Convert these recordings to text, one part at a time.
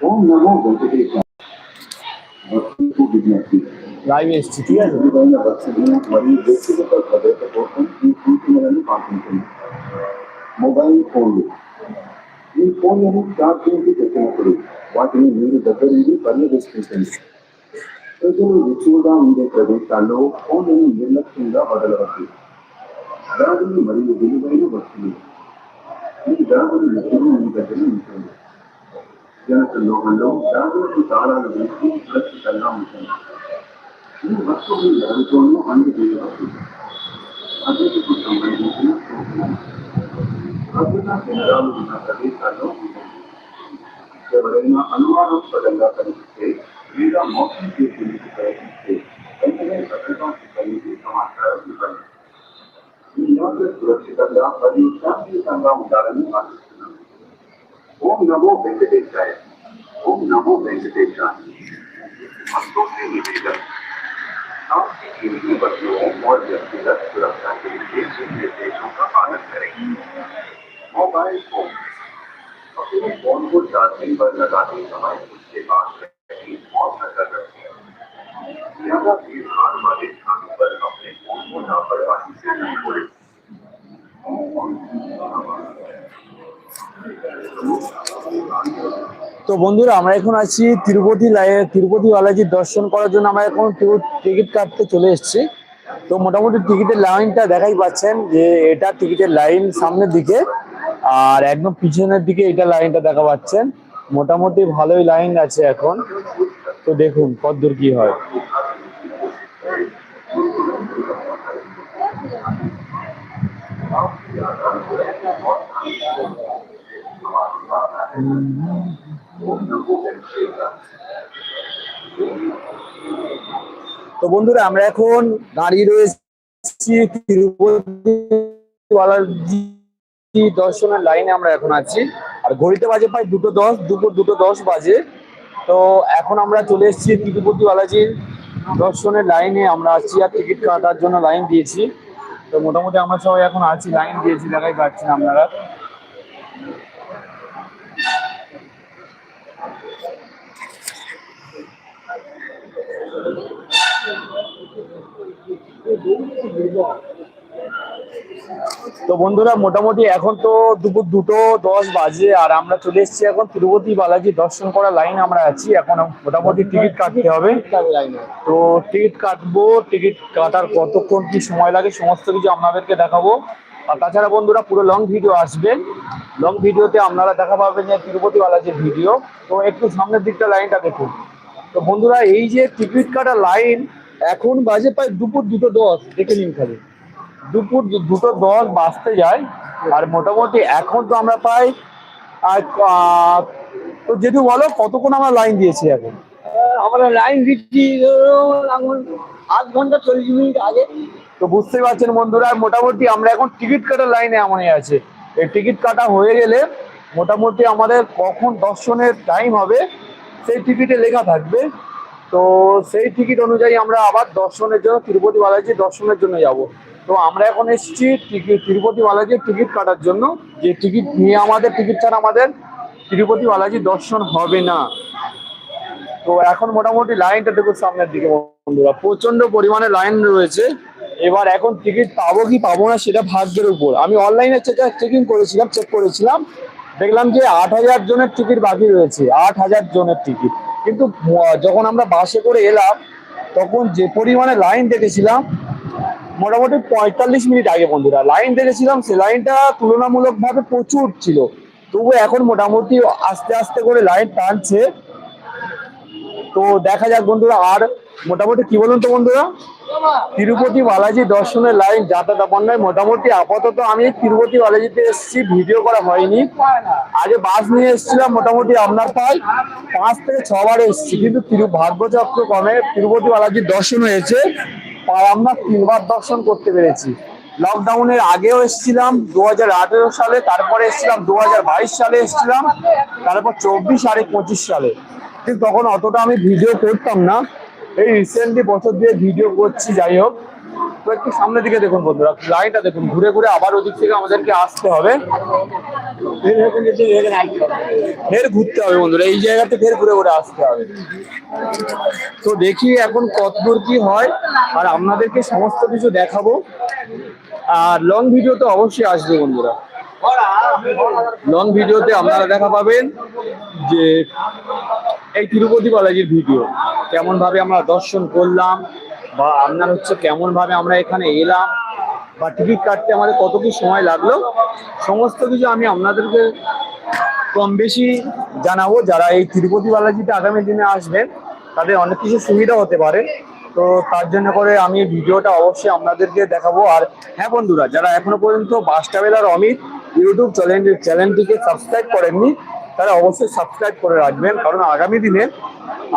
ओम नमो भगवते రావి స్థితి మరియు వ్యక్తిగత భద్రత కోసం ఈ సూచనలను పాటించండి మొబైల్ ఫోన్లు ఈ ఫోన్లను చార్జ్ చేసి పెట్టినప్పుడు వాటిని మీరు దగ్గర నుండి పర్యవేక్షించండి ప్రజలు ఎక్కువగా ఉండే ప్రదేశాల్లో ఫోన్లను నిర్లక్ష్యంగా వదలవచ్చు గాజులు మరియు విలువైన వస్తువులు. ఈ దాగుడు నిత్యము మీ దగ్గర ఉంటుంది. జనక లోకంలో గాగులకు తాళాలు వేసి ఖచ్చితంగా ఉంటుంది ఈ వస్తువు ఎవరితోనూ దేవుడు అభివృద్ధికి సంబంధించిన అద్భుత ఉన్న ప్రదేశాల్లో ఎవరైనా అనుమానాస్పదంగా కనిపిస్తే లేదా మోసం చేసేందుకు ప్రయత్నం का उदाहरण ओम नमो वेंकटेशाय। ओम नमो वेंकटेशाय। भक्तों से निवेदन। कीमती और व्यक्तिगत सुरक्षा के लिए इन निर्देशों का पालन करें। Mobile phone. अपने फ़ोन को चार्जिंग पर लगाते समय उसके और नज़र रखें। भीड़ भाड़ वाले स्थानों पर अपने फ़ोन को लापरवाही से नहीं छोड़ें। তো বন্ধুরা, আমরা এখন আছি তিরুপতি তিরুপতি বালাজির দর্শন করার জন্য আমরা এখন টিকিট কাটতে চলে এসেছি। তো মোটামুটি টিকিটের লাইনটা দেখাই পাচ্ছেন যে এটা টিকিটের লাইন সামনের দিকে, আর একদম পিছনের দিকে এটা লাইনটা দেখা পাচ্ছেন। মোটামুটি ভালোই লাইন আছে এখন। তো দেখুন, কতদূর কি হয়। তো বন্ধুরা, আমরা এখন দাঁড়িয়ে রয়েছি তিরুপতি দর্শনের লাইনে আমরা এখন আছি। আর ঘড়িতে বাজে প্রায় দুটো দশ, দুপুর দুটো দশ বাজে। তো এখন আমরা চলে এসেছি তিরুপতি বালাজির দর্শনের লাইনে। আমরা আছি আর টিকিট কাটার জন্য লাইন দিয়েছি। তো মোটামুটি আমরা সবাই এখন আছি, লাইন দিয়েছি, দেখাই পাচ্ছেন আপনারা। তো বন্ধুরা, মোটামুটি এখন তো দুপুর দুটো দশ বাজে আর আমরা চলে এসেছি এখন তিরুপতি বালাজি দর্শন করা লাইন আমরা আছি। এখন মোটামুটি টিকিট কাটতে হবে। তো টিকিট কাটবো টিকিট কাটার কতক্ষণ, কি সময় লাগে, সমস্ত কিছু আপনাদেরকে দেখাবো। আর তাছাড়া বন্ধুরা, পুরো লং ভিডিও আসবে। লং ভিডিওতে আপনারা দেখা পাবেন যে তিরুপতি বালাজির ভিডিও তো একটু সামনের দিকটা লাইনটা দেখুন। তো বন্ধুরা, এই যে টিকিট কাটা লাইন এখন বাজে প্রায় দুপুর দুটো দশ দেখে নিন খালি। দুপুর দুটো দশ বাঁচতে যায় আর মোটামুটি এখন তো আমরা প্রায় আর, তো যেটু বলো কতক্ষণ আমরা লাইন দিয়েছি এখন? আমরা লাইন দিচ্ছি আধ ঘণ্টা চল্লিশ মিনিট আগে। তো বুঝতেই পারছেন বন্ধুরা মোটামুটি আমরা এখন টিকিট কাটার লাইনে এমনই আছে। এই টিকিট কাটা হয়ে গেলে মোটামুটি আমাদের কখন দর্শনের টাইম হবে সেই টিকিটে লেখা থাকবে। তো সেই টিকিট অনুযায়ী আমরা আবার দর্শনের জন্য তিরুপতি বালাজি দর্শনের জন্য যাব। তো আমরা এখন এসেছি তিরুপতি বালাজির টিকিট কাটার জন্য। যে টিকিট নিয়ে আমাদের টিকিট ছাড়া আমাদের তিরুপতি বালাজি দর্শন হবে না। তো এখন মোটামুটি লাইনটা দেখুন সামনের দিকে বন্ধুরা। প্রচণ্ড পরিমাণে লাইন রয়েছে। এবার এখন টিকিট পাবো কি পাবো না সেটা ভাগ্যের উপর। আমি অনলাইনে চেকিং করেছিলাম চেক করেছিলাম। দেখলাম যে আট হাজার জনের টিকিট বাকি রয়েছে। আট হাজার জনের টিকিট কিন্তু যখন আমরা বাসে করে এলাম, তখন যে পরিমাণে লাইন দেখেছিলাম, মোটামুটি পঁয়তাল্লিশ মিনিট আগে বন্ধুরা লাইন দেখেছিলাম, সে লাইনটা তুলনামূলকভাবে প্রচুর ছিল। তবু এখন মোটামুটি আস্তে আস্তে করে লাইন টানছে। তো দেখা যাক বন্ধুরা, আর মোটামুটি কি বলুন তো বন্ধুরা? তিরুপতি বালাজি দর্শনের লাইন, যাতায়াত বন্যায় মোটামুটি আপাতত আমি তিরুপতি বালাজিতে এসেছি, ভিডিও করা হয়নি। আগে বাস নিয়ে এসেছিলাম, মোটামুটি আপনার প্রায় পাঁচ থেকে ছবার এসেছি, কিন্তু তিরু ভাগ্যচক্র ক্রমে তিরুপতি বালাজির দর্শন হয়েছে, আর আমরা তিনবার দর্শন করতে পেরেছি। লকডাউনের আগেও এসেছিলাম দু হাজার আঠেরো সালে, তারপরে এসেছিলাম দু হাজার বাইশ সালে এসেছিলাম, তারপর চব্বিশ আর পঁচিশ সালে। কিন্তু তখন অতটা আমি ভিডিও করতাম না। এই রিসেন্টলি বছর দিয়ে ভিডিও করছি, যাই হোক। তো একটু সামনের দিকে দেখুন বন্ধুরা লাইনটা দেখুন, ঘুরে ঘুরে আবার ওদিক থেকে আমাদেরকে আসতে হবে। ফের ঘুরতে হবে বন্ধুরা, এই জায়গাতে ফের ঘুরে ঘুরে আসতে হবে। তো দেখি এখন কত কতদূর কি হয়, আর আপনাদেরকে সমস্ত কিছু দেখাবো। আর লং ভিডিও তো অবশ্যই আসবে বন্ধুরা। লং ভিডিওতে আপনারা দেখা পাবেন যে এই তিরুপতি বালাজির ভিডিও কেমন ভাবে আমরা দর্শন করলাম বা আপনার হচ্ছে কেমন ভাবে আমরা এখানে এলাম বা টিকিট কাটতে আমাদের কত কি সময় লাগল, সমস্ত কিছু আমি আপনাদেরকে কম বেশি জানাব। যারা এই তিরুপতি বালাজিতে আগামী দিনে আসবেন, তাদের অনেক কিছু সুবিধা হতে পারে। তো তার জন্য করে আমি ভিডিওটা অবশ্যই আপনাদেরকে দেখাবো। আর হ্যাঁ বন্ধুরা, যারা এখনও পর্যন্ত bus traveller Amit, YouTube channel চ্যানেলটিকে সাবস্ক্রাইব করেননি তারা অবশ্যই সাবস্ক্রাইব করে রাখবেন, কারণ আগামী দিনে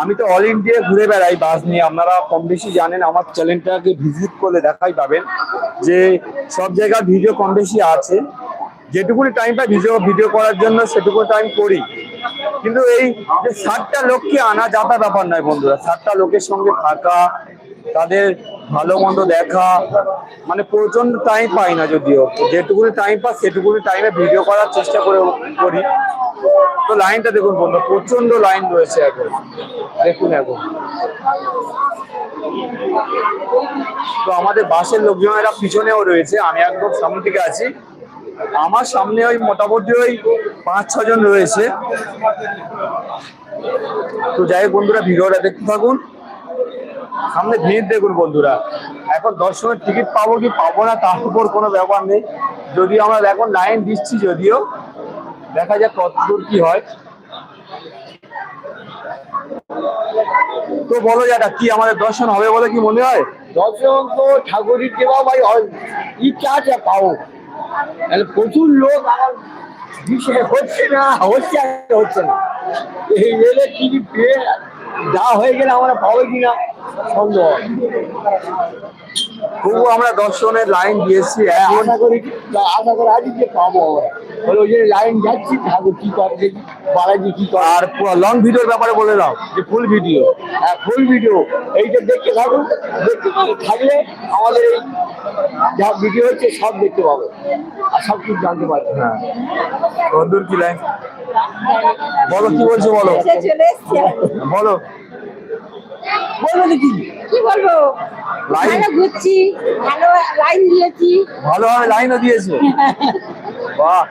আমি তো অল ইন্ডিয়া ঘুরে বেড়াই বাস নিয়ে। আপনারা কম বেশি জানেন, আমার চ্যানেলটাকে ভিজিট করলে দেখাই পাবেন যে সব জায়গার ভিডিও কম বেশি আছে। যেটুকুনি টাইম পাই ভিডিও ভিডিও করার জন্য সেটুকু টাইম করি। কিন্তু এই যে ষাটটা লোককে আনা যাতা ব্যাপার নয় বন্ধুরা ষাটটা লোকের সঙ্গে থাকা, তাদের ভালো মন্দ দেখা মানে প্রচণ্ড টাইম পাই না যদিও। যেটুকুনি টাইম পাই সেটুকুনি টাইমে ভিডিও করার চেষ্টা করে করি। তো লাইনটা দেখুন বন্ধু, প্রচণ্ড লাইন রয়েছে এখন। দেখুন এখন। তো আমাদের বাসের লোকজনেরা পিছনেও রয়েছে, আমি একদম সামনে থেকে আছি। আমার সামনে ওই মোটামুটি ওই পাঁচ ছজন রয়েছে। তো যাই বন্ধুরা, ভিডিওটা দেখতে থাকুন। সামনে ভিড় দেখুন বন্ধুরা। এখন দর্শনের টিকিট পাবো কি পাবো না তার উপর কোনো ব্যাপার নেই। যদি আমরা এখন লাইন দিচ্ছি যদিও। দেখা যাক কত দূর কি হয়। তো বলো যেটা কি আমাদের দর্শন হবে বলে কি মনে হয়? দর্শন তো ঠাকুরের দেওয়া ভাই। ইচ্ছা আছে পাও? তাহলে প্রচুর লোক আমার বিষয় হচ্ছে না, হচ্ছে হচ্ছে না। এই টিকিট পেয়ে যা হয়ে গেলে আমরা পাবো কিনা তবু আমরা দর্শনের লাইন দিয়েছি হ্যাঁ, এখন আশা করি আশা করি যে পাবো আমরা। ওই যে লাইন যাচ্ছি ঠাকুর কি করে দেখি বালাজি কি করে। আর লং ভিডিওর ব্যাপারে বলে দাও যে ফুল ভিডিও হ্যাঁ ফুল ভিডিও এইটা দেখতে থাকুন দেখতে থাকলে আমাদের এই যা ভিডিও হচ্ছে সব দেখতে পাবে। আর সব কিছু জানতে পারবে। হ্যাঁ। কতদূর কি লাইন বলো কি বলছো বলো? বলো। বলবে তো কি বলব? লাইন? ঘুরছি ভালো লাইন দিয়েছি। ভালোভাবে লাইনও দিয়েছে? বাহ।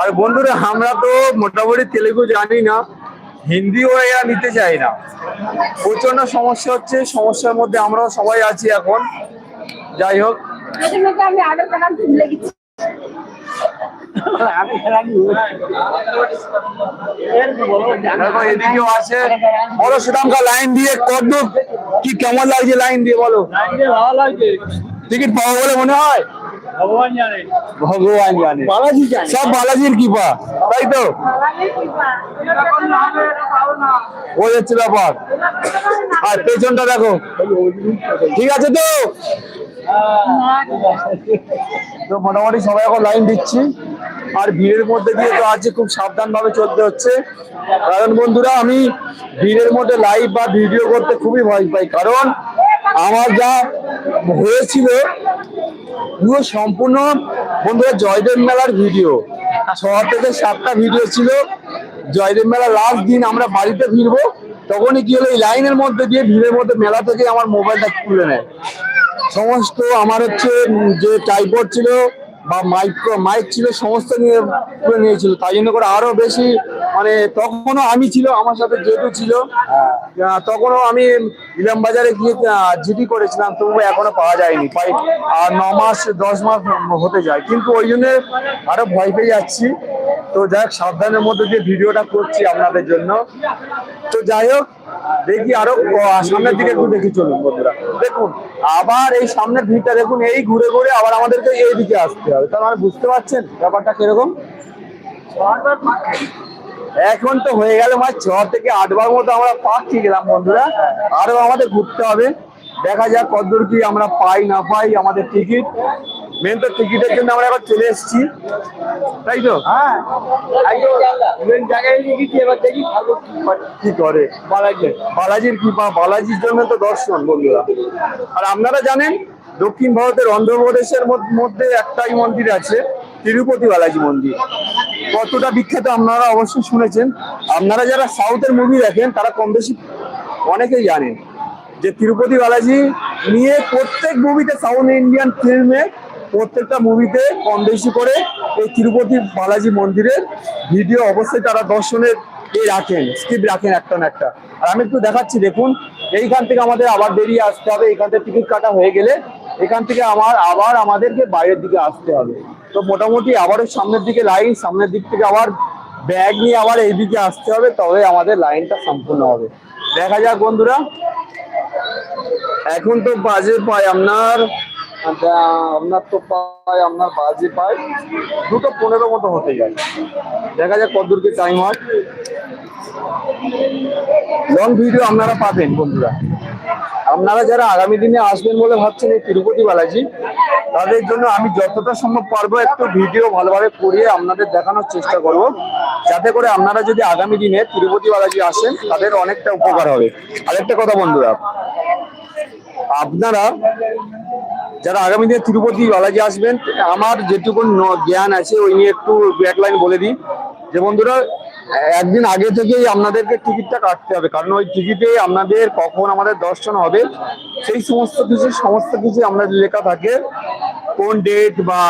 আর বন্ধুরা আমরা তো মোটামুটি তেলেগু জানি না হিন্দিও এরা নিতে চাই না। প্রচণ্ড সমস্যা হচ্ছে সমস্যার মধ্যে আমরাও সবাই আছি এখন। যাই হোক। আমি আরও এদিকেও আছে। বলো সুদামকা লাইন দিয়ে কত কি কেমন লাগছে লাইন দিয়ে বলো। টিকিট পাবো বলে মনে হয়? ভগবান জানে। ভগবান জানে বালাজি জানে। সব বালাজির কৃপা তাই তো? ওই হচ্ছে ব্যাপার। আর পেছনটা দেখো। ঠিক আছে তো? তো মোটামুটি সবাই এখন লাইন দিচ্ছি। আর ভিড়ের মধ্যে দিয়ে তো আছে খুব সাবধান ভাবে চলতে হচ্ছে। কারণ বন্ধুরা, আমি ভিড়ের মধ্যে লাইভ বা ভিডিও করতে খুবই ভয় পাই। কারণ আমার যা হয়েছিল, পুরো সম্পূর্ণ বন্ধুরা জয়দেব মেলার ভিডিও ছ থেকে সাতটা ভিডিও ছিল। জয়দেব মেলার লাস্ট দিন আমরা বাড়িতে ফিরবো, তখনই কি হলো, এই লাইনের মধ্যে দিয়ে ভিড়ের মধ্যে মেলা থেকে আমার মোবাইলটা তুলে নেয়। সমস্ত আমার হচ্ছে যে টাইপড ছিল বা মাইক্রো মাইক ছিল সমস্ত নিয়ে তুলে নিয়েছিল। তাই জন্য করে আরও বেশি মানে তখনও আমি ছিল আমার সাথে যেহেতু ছিল তখনও আমি ইলাম বাজারে গিয়ে জিডি করেছিলাম তবু এখনও পাওয়া যায়নি। পাই আর ন মাস দশ মাস হতে যায়। কিন্তু ওই জন্য আরও ভয় পেয়ে যাচ্ছি। তো যাই হোক সাবধানের মধ্যে দিয়ে ভিডিওটা করছি আপনাদের জন্য। তো যাই হোক দেখি আরও সামনের দিকে একটু দেখি চলুন বন্ধুরা। দেখুন, আবার এই সামনের ভিড়টা, দেখুন, এই ঘুরে ঘুরে আবার আমাদেরকে এই দিকে আসতে হবে। তার মানে বুঝতে পারছেন ব্যাপারটা কীরকম? এখন তো হয়ে গেল মাস ছ থেকে আট বার মতো আমরা পাচ্ছি গেলাম বন্ধুরা। আরও আমাদের ঘুরতে হবে। দেখা যাক কতদূর কি আমরা পাই, না পাই আমাদের টিকিট মেন তো টিকিটের জন্য আমরা এখন চলে এসেছি। তাই তো? হ্যাঁ। জায়গায় এবার দেখি ভালো কি করে। বালাজি বালাজির। কৃপা বালাজির জন্য তো দর্শন বন্ধুরা। আর আপনারা জানেন দক্ষিণ ভারতের অন্ধ্রপ্রদেশের মধ্যে একটাই মন্দির আছে তিরুপতি বালাজি মন্দির। কতটা বিখ্যাত আপনারা অবশ্যই শুনেছেন। আপনারা যারা সাউথের মুভি দেখেন তারা কম বেশি অনেকেই জানেন যে তিরুপতি বালাজি নিয়ে প্রত্যেক মুভিতে সাউথ ইন্ডিয়ান ফিল্মে প্রত্যেকটা মুভিতে কম বেশি করে এই তিরুপতি বালাজি মন্দিরের ভিডিও অবশ্যই তারা দর্শনের এ রাখেন স্কিপ রাখেন একটা না একটা। আর আমি একটু দেখাচ্ছি, দেখুন, এইখান থেকে আমাদের আবার বেরিয়ে আসতে হবে এখান থেকে টিকিট কাটা হয়ে গেলে এখান থেকে আমার আবার আমাদেরকে বাইরের দিকে আসতে হবে। তো মোটামুটি আবারও সামনের দিকে লাইন সামনের দিক থেকে আবার ব্যাগ নিয়ে আবার এইদিকে আসতে হবে, তবে আমাদের লাইনটা সম্পূর্ণ হবে। দেখা যাক বন্ধুরা। এখন তো বাজে পায় আপনার আপনার তো পায় আপনার বাজে পায় দুটো পনেরো মতো হতে যায় দেখা যাক কত দূরকে টাইম হয়। লং ভিডিও আপনারা পাবেন, বন্ধুরা। আপনারা যারা আগামী দিনে আসবেন বলে ভাবছেন এই তিরুপতি বালাজি, তাদের জন্য আমি যতটা সম্ভব পারব একটু ভিডিও ভালোভাবে করিয়ে আপনাদের দেখানোর চেষ্টা করব। যাতে করে আপনারা যদি আগামী দিনে তিরুপতি বালাজি আসেন, তাদের অনেকটা উপকার হবে। আরেকটা কথা, বন্ধুরা। আপনারা যারা আগামী দিনে তিরুপতি বালাজি আসবেন আমার যেটুকু জ্ঞান আছে ওই নিয়ে একটু এক লাইন বলে দিই। যে বন্ধুরা একদিন আগে থেকেই আপনাদেরকে টিকিটটা কাটতে হবে কারণ ওই টিকিটে আপনাদের কখন আমাদের দর্শন হবে সেই সমস্ত কিছু সমস্ত কিছু আপনাদের লেখা থাকে। কোন ডেট বা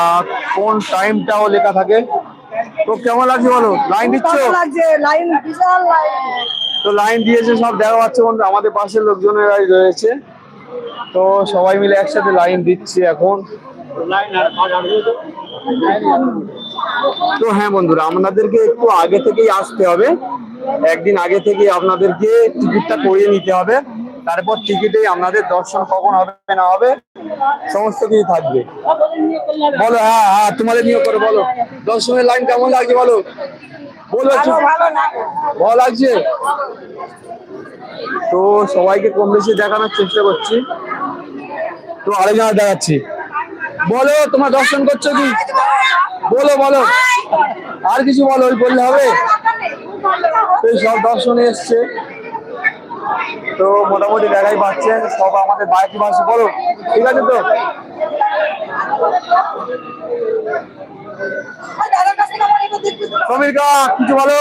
কোন টাইমটাও লেখা থাকে। তো কেমন লাগছে বলো? লাইন দিচ্ছ? তো লাইন দিয়েছে সব দেখা পাচ্ছে বন্ধু আমাদের পাশের লোকজনেরাই রয়েছে। তো সবাই মিলে একসাথে লাইন দিচ্ছে এখন। তো হ্যাঁ বন্ধুরা আপনাদেরকে একটু আগে থেকেই আসতে হবে। একদিন আগে থেকে আপনাদেরকে টিকিটটা করিয়ে নিতে হবে। তারপর টিকিটে আপনাদের দর্শন কখন হবে না হবে সমস্ত কিছু থাকবে। বলো হ্যাঁ হ্যাঁ তোমাদের নিয়ে করে বলো। দর্শনের লাইন কেমন লাগছে বলো? বলো ভালো লাগছে? তো সবাইকে কম বেশি দেখানোর চেষ্টা করছি। তো আরেকজন দেখাচ্ছি। বলো, তোমার দর্শন করছ কি? বলো বলো। আর কিছু বলো, ওই বললে হবে? তো সব দর্শনে এসছে। তো মোটামুটি দেখাই পাচ্ছেন সব আমাদের বাইকে বাসে। বলো, ঠিক আছে তো? সমীর কিছু বলো?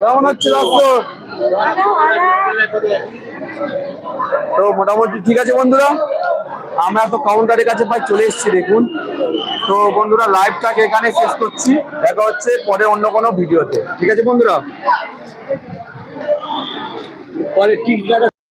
কেমন হচ্ছে দর্শন? তো মোটামুটি ঠিক আছে বন্ধুরা। আমরা তো কাউন্টারের কাছে প্রায় চলে এসেছি, দেখুন। তো বন্ধুরা লাইভটাকে এখানে শেষ করছি। দেখা হচ্ছে পরে অন্য কোনো ভিডিওতে ঠিক আছে বন্ধুরা? পরে ঠিক